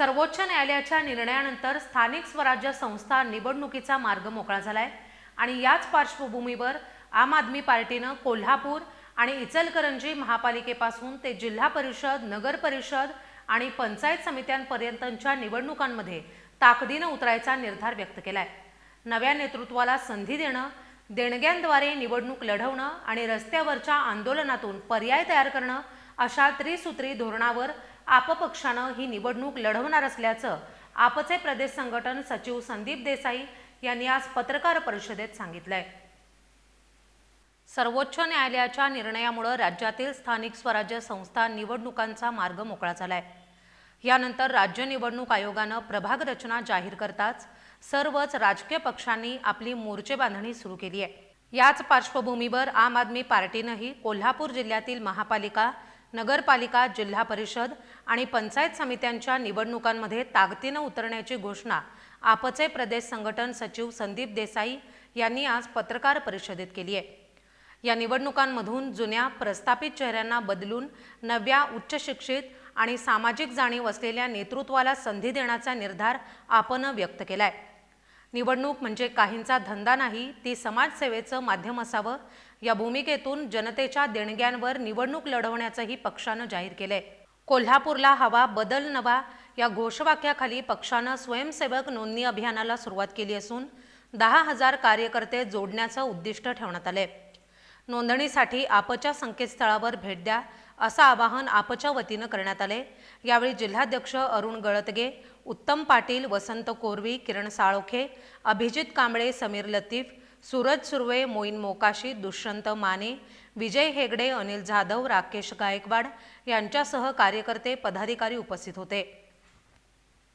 सर्वोच्च न्यायालयाच्या निर्णयानंतर स्थानिक स्वराज्य संस्था निवडणुकीचा मार्ग मोकळा झालाय. आणि याच पार्श्वभूमीवर आम आदमी पार्टीनं कोल्हापूर आणि इचलकरंजी महापालिकेपासून ते जिल्हा परिषद नगर परिषद आणि पंचायत समित्यांपर्यंतच्या निवडणुकांमध्ये ताकदीनं उतरायचा निर्धार व्यक्त केलाय. नव्या नेतृत्वाला संधी देणं देणग्यांद्वारे निवडणूक लढवणं आणि रस्त्यावरच्या आंदोलनातून पर्याय तयार करणं अशा त्रिसूत्री धोरणावर आप पक्षानं ही निवडणूक लढवणार असल्याचं आपचे प्रदेश संघटन सचिव संदीप देसाई यांनी आज पत्रकार परिषदेत सांगितलंय. सर्वोच्च न्यायालयाच्या निर्णयामुळे राज्यातील स्थानिक स्वराज्य संस्था निवडणुकांचा मार्ग मोकळा झालाय. यानंतर राज्य निवडणूक आयोगानं प्रभाग रचना जाहीर करताच सर्वच राजकीय पक्षांनी आपली मोर्चे बांधणी सुरू केली आहे याच पार्श्वभूमीवर आम आदमी पार्टीनंही कोल्हापूर जिल्ह्यातील महापालिका नगरपालिका जिल्हा परिषद आणि पंचायत समित्यांच्या निवडणुकांमध्ये ताकदीनं उतरण्याची घोषणा आपचे प्रदेश संघटन सचिव संदीप देसाई यांनी आज पत्रकार परिषदेत केली आहे. या निवडणुकांमधून जुन्या प्रस्थापित चेहऱ्यांना बदलून नव्या उच्च शिक्षित आणि सामाजिक जाणीव असलेल्या नेतृत्वाला संधी देण्याचा निर्धार आपण व्यक्त केला आहे निवडणूक म्हणजे काहींचा धंदा नाही ती समाजसेवेचं माध्यम असावं. या भूमिकेतून जनतेच्या देणग्यांवर निवडणूक लढवण्याचंही पक्षानं जाहीर केलंय. कोल्हापूरला हवा बदल नवा या घोषवाक्याखाली पक्षानं स्वयंसेवक नोंदणी अभियानाला सुरुवात केली असून दहा हजार कार्यकर्ते जोडण्याचं उद्दिष्ट ठेवण्यात आलंय. नोंदणीसाठी आपच्या संकेतस्थळावर भेट द्या असं आवाहन आपच्या वतीनं करण्यात आले. यावेळी जिल्हाध्यक्ष अरुण गळतगे उत्तम पाटील वसंत कोरवी किरण साळोखे अभिजित कांबळे समीर लतीफ सूरज सुर्वे मोईन मोकाशी दुष्यंत माने विजय हेगडे अनिल जाधव राकेश गायकवाड यांच्यासह कार्यकर्ते पदाधिकारी उपस्थित होते.